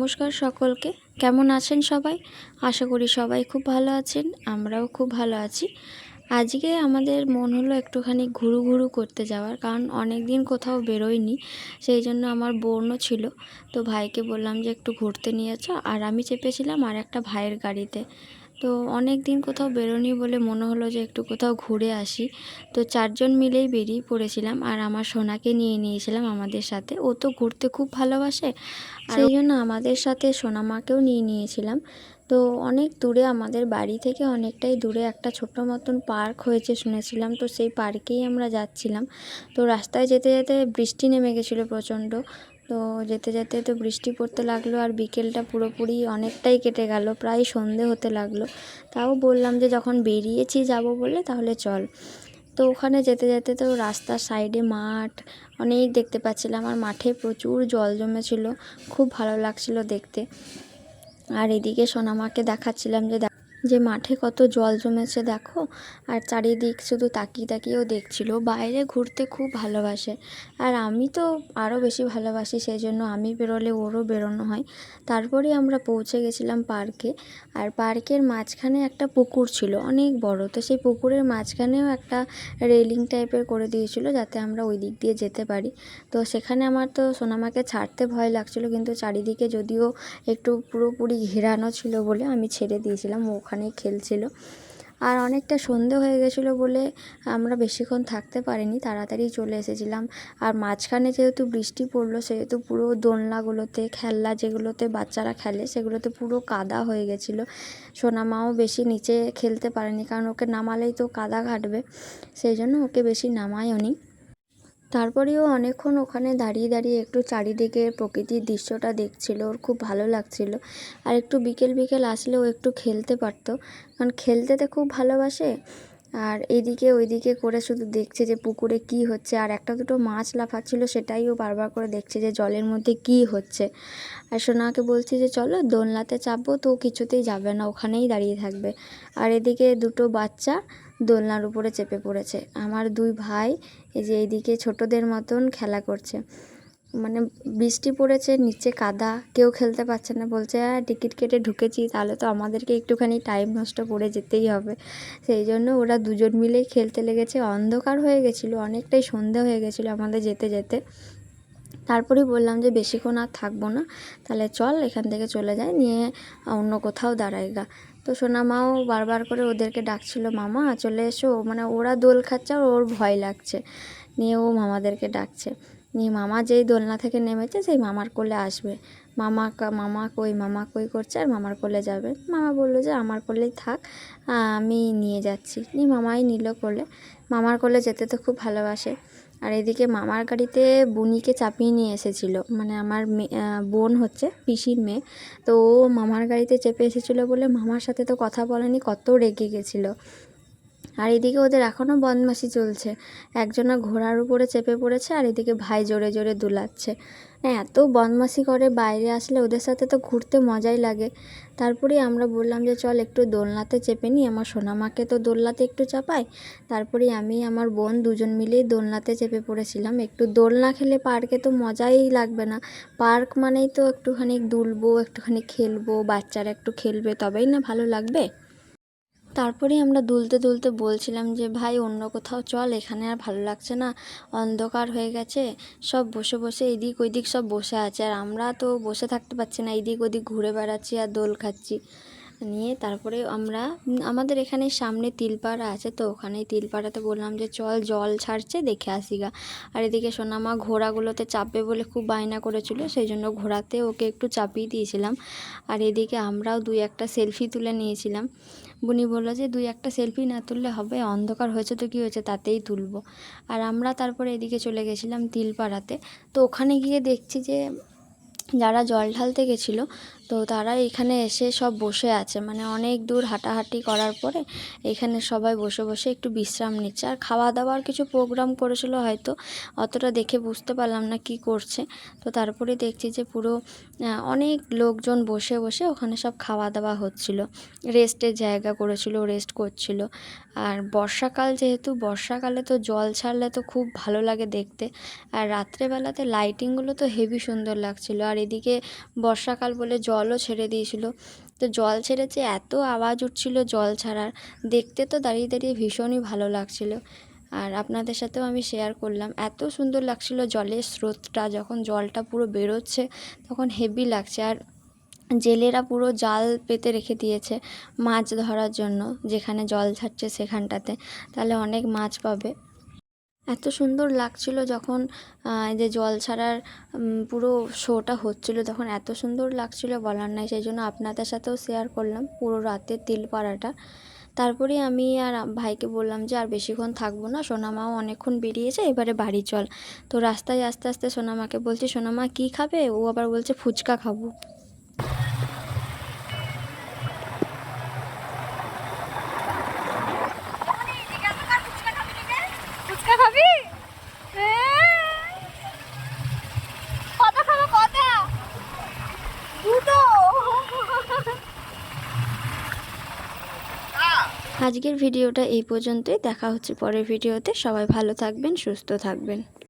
নমস্কার সকলকে। কেমন আছেন সবাই? আশা করি সবাই খুব ভালো আছেন, আমরাও খুব ভালো আছি। আজকে আমাদের মন হলো একটুখানি ঘুরু ঘুরু করতে যাওয়ার, কারণ অনেক দিন কোথাও বেরোয়নি সেই জন্য আমার বোনও ছিল। তো ভাইকে বললাম যে একটু ঘুরতে নিয়ে আর আমি চেপেছিলাম আর একটা ভাইয়ের গাড়িতে। তো অনেক দিন কোথাও বেরোনি বলে মনে হলো যে একটু কোথাও ঘুরে আসি। তো চারজন মিলেই বেরিয়ে পড়েছিলাম আর আমার সোনাকে নিয়ে নিয়েছিলাম আমাদের সাথে। ও তো ঘুরতে খুব ভালোবাসে। সেই জন্য আমাদের সাথে সোনামাকেও নিয়ে নিয়েছিলাম। তো অনেক দূরে আমাদের বাড়ি থেকে অনেকটাই দূরে একটা ছোট মতন পার্ক হয়েছে শুনেছিলাম। তো সেই পার্কেই আমরা যাচ্ছিলাম। তো রাস্তায় যেতে যেতে বৃষ্টি নেমে গেছিল প্রচণ্ড। তো যেতে যেতে তো বৃষ্টি পড়তে লাগল আর বিকেলটা পুরোপুরি অনেকটাই কেটে গেল, প্রায় সন্ধে হতে লাগল। তাও বললাম যে যখন বেরিয়েছি যাব বলে তাহলে চল। তো ওখানে যেতে যেতে তো রাস্তার সাইডে মাঠ অনেক দেখতে পাচ্ছিলাম আর মাঠে প্রচুর জল জমেছিল, খুব ভালো লাগছিল দেখতে। আর এদিকে সোনামাকে দেখাচ্ছিলাম যে যে মাঠে কত জল জমেছে দেখো, আর চারিদিক শুধু তাকিয়ে তাকিয়েও দেখছিল। বাইরে ঘুরতে খুব ভালোবাসে। আর আমি তো আরও বেশি ভালোবাসি সেই জন্য আমি বেরোলে ওরও বেরোনো হয়। তারপরে আমরা পৌঁছে গেছিলাম পার্কে, আর পার্কের মাঝখানে একটা পুকুর ছিল, অনেক বড়। তো সেই পুকুরের মাঝখানেও একটা রেলিং টাইপের করে দিয়েছিল যাতে আমরা ওই দিক দিয়ে যেতে পারি। তো সেখানে আমার তো সোনামাকে ছাড়তে ভয় লাগছিল, কিন্তু চারিদিকে যদিও একটু পুরোপুরি ঘেরানো ছিল বলে আমি ছেড়ে দিয়েছিলাম। ও ওখানেই খেলছিল। আর অনেকটা সন্ধে হয়ে গেছিল বলে আমরা বেশিক্ষণ থাকতে পারিনি, তাড়াতাড়ি চলে এসেছিলাম। আর মাঝখানে যেহেতু বৃষ্টি পড়ল, সেহেতু পুরো দোলনাগুলোতে, খেলনা যেগুলোতে বাচ্চারা খেলে, সেগুলোতে পুরো কাদা হয়ে গেছিল। সোনামাও বেশি নিচে খেলতে পারেনি, কারণ ওকে নামালেই তো কাদা ঘাটবে। সেই জন্য ওকে বেশি নামায়ও নি তারপরেও অনেকক্ষণ ওখানে দাঁড়িয়ে দাঁড়িয়ে একটু চারিদিকে প্রকৃতির দৃশ্যটা দেখছিল, ওর খুব ভালো লাগছিল। আর একটু বিকেল বিকেল আসলে ও একটু খেলতে পারতো, কারণ খেলতে তো খুব ভালোবাসে। আর এদিকে ওইদিকে করে শুধু দেখছে যে পুকুরে কি হচ্ছে, আর একটা দুটো মাছ লাফাচ্ছিল, সেটাই ও বারবার করে দেখছে যে জলের মধ্যে কি হচ্ছে। আর সোনাকে বলছি যে, চলো দোলনাতে চাপবো, তো কিছুতেই যাবে না, ওখানেই দাঁড়িয়ে থাকবে। আর এদিকে দুটো বাচ্চা দোলনার উপরে চেপে পড়েছে। আমার দুই ভাই এই যে এইদিকে ছোটদের মতন খেলা করছে। মানে বৃষ্টি পড়েছে, নিচে কাদা, কেউ খেলতে পারছে না। বলছে হ্যাঁ টিকিট কেটে ঢুকেছি, তাহলে তো আমাদেরকে একটুখানি টাইম নষ্ট করে যেতেই হবে। সেই জন্য ওরা দুজন মিলেই খেলতে লেগেছে। অন্ধকার হয়ে গেছিল, অনেকটাই সন্ধে হয়ে গেছিল আমাদের যেতে যেতে। তারপরেই বললাম যে, বেশিক্ষণ আর থাকব না, তাহলে চল এখান থেকে চলে যাই, নিয়ে অন্য কোথাও দাঁড়াই গা তো সোনা মাও বারবার করে ওদেরকে ডাকছিল, মামা, চলে এসো। মানে ওরা দোল খাচ্ছে আর ওর ভয় লাগছে। নিয়ে ও মামাদেরকে ডাকছে। নিয়ে মামা যেই দোলনা থেকে নেমেছে, সেই মামার কোলে আসবে। মামা মামা কই মামা কই করছে আর মামার কোলে যাবে। মামা বলল যে, আমার কোলেই থাক আমি নিয়ে যাচ্ছি। নিয়ে মামাই নিল কোলে। মামার কোলে যেতে তো খুব ভালোবাসে। আর এদিকে মামার গাড়িতে বুনিকে চাপিয়ে নিয়ে এসেছিল। মানে আমার বোন হচ্ছে, পিসির মেয়ে। তো ও মামার গাড়িতে চেপে এসেছিল বলে মামার সাথে তো কথা বলেনি, কত রেগে গেছিল। আর এদিকে ওদের এখনও বদমাসি চলছে। একজনা ঘোড়ার উপরে চেপে পড়েছে আর এদিকে ভাই জোরে জোরে দুলাচ্ছে। এত বদমাশি করে বাইরে আসলে ওদের সাথে তো ঘুরতে মজাই লাগে। তারপরে আমরা বললাম যে, চল একটু দোলনাতে চেপে নিই, আমার সোনামাকে তো দোলনাতে একটু চাপাই তারপরে আমি, আমার বোন দুজন মিলেই দোলনাতে চেপে পড়েছিলাম। একটু দোলনা খেলে পার্কে তো মজাই লাগবে না। পার্ক মানেই তো একটুখানি দুলবো, একটুখানি খেলব, বাচ্চারা একটু খেলবে, তবেই না ভালো লাগবে? তারপরেই আমরা দুলতে দুলতে বলছিলাম যে, ভাই, অন্য কোথাও চল, এখানে আর ভালো লাগছে না, অন্ধকার হয়ে গেছে, সব বসে বসে এদিক ওইদিক সব বসে আছে, আর আমরা তো বসে থাকতে পারছি না, এদিক ওদিক ঘুরে বেড়াচ্ছি আর দোল খাচ্ছি। নিয়ে তারপরে আমরা, আমাদের এখানে সামনে তিলপাড়া আছে তো ওখানে তিলপাড়াতে বললাম যে চল জল ছাড়ছে দেখে আসি গা। আর এদিকে সোনামা ঘোড়াগুলোতে চাপবে বলে খুব বায়না করেছিল, সেই জন্য ঘোড়াতে ওকে একটু চাপিয়ে দিয়েছিলাম। আর এদিকে আমরাও দুই একটা সেলফি তুলে নিয়েছিলাম। বুনি বলল যে দুই একটা সেলফি না তুললে হবে, অন্ধকার হয়েছে তো কী হয়েছে তাতেই তুলবো। আর আমরা তারপরে এদিকে চলে গেছিলাম তিলপাড়াতে। তো ওখানে গিয়ে দেখছি যে যারা জল ঢালতে গেছিল তো তারা এখানে এসে সব বসে আছে। মানে অনেক দূর হাঁটাহাঁটি করার পরে এখানে সবাই বসে বসে একটু বিশ্রাম নিচ্ছে। আর খাওয়া দাওয়ার কিছু প্রোগ্রাম করেছিল হয়তো, অতটা দেখে বুঝতে পারলাম না কি করছে। তো তারপরে দেখছি যে পুরো অনেক লোকজন বসে বসে ওখানে সব খাওয়া দাওয়া হচ্ছিল। রেস্টের জায়গা করেছিল, রেস্ট করছিল। আর বর্ষাকাল যেহেতু, বর্ষাকালে তো জল ছাড়লে তো খুব ভালো লাগে দেখতে। আর রাত্রেবেলাতে লাইটিংগুলো তো হেভি সুন্দর লাগছিল। আর এদিকে বর্ষাকাল বলে জলও ছেড়ে দিয়েছিল। তো জল ছেড়েছে এত আওয়াজ উঠছিল জল ছাড়ার, দেখতে তো দাঁড়িয়ে দাঁড়িয়ে ভীষণই ভালো লাগছিল। আর আপনাদের সাথেও আমি শেয়ার করলাম, এত সুন্দর লাগছিল জলের স্রোতটা, যখন জলটা পুরো বেরোচ্ছে তখন হেভি লাগছে। আর জেলেরা পুরো জাল পেতে রেখে দিয়েছে মাছ ধরার জন্য, যেখানে জল ছাড়ছে সেখানটাতে। তাহলে অনেক মাছ পাবে। এত সুন্দর লাগছিল যখন যে জল ছাড়ার পুরো শোটা হচ্ছিল, তখন এত সুন্দর লাগছিল বলার নাই, সেই জন্য আপনাদের সাথেও শেয়ার করলাম পুরো রাতের তিলপাড়াটা। তারপরে আমি আর ভাইকে বললাম যে আর বেশিক্ষণ থাকব না, সোনামাও অনেকক্ষণ বেরিয়েছে, এবারে বাড়ি চল। তো রাস্তায় আস্তে আস্তে সোনামাকে বলছি, সোনামা কি খাবে? ও আবার বলছে, ফুচকা খাব ফুচকা খাবি কত খাব কত দুটো আজকের ভিডিওটা এই পর্যন্তই। দেখা হচ্ছে পরের ভিডিওতে। সবাই ভালো থাকবেন সুস্থ থাকবেন।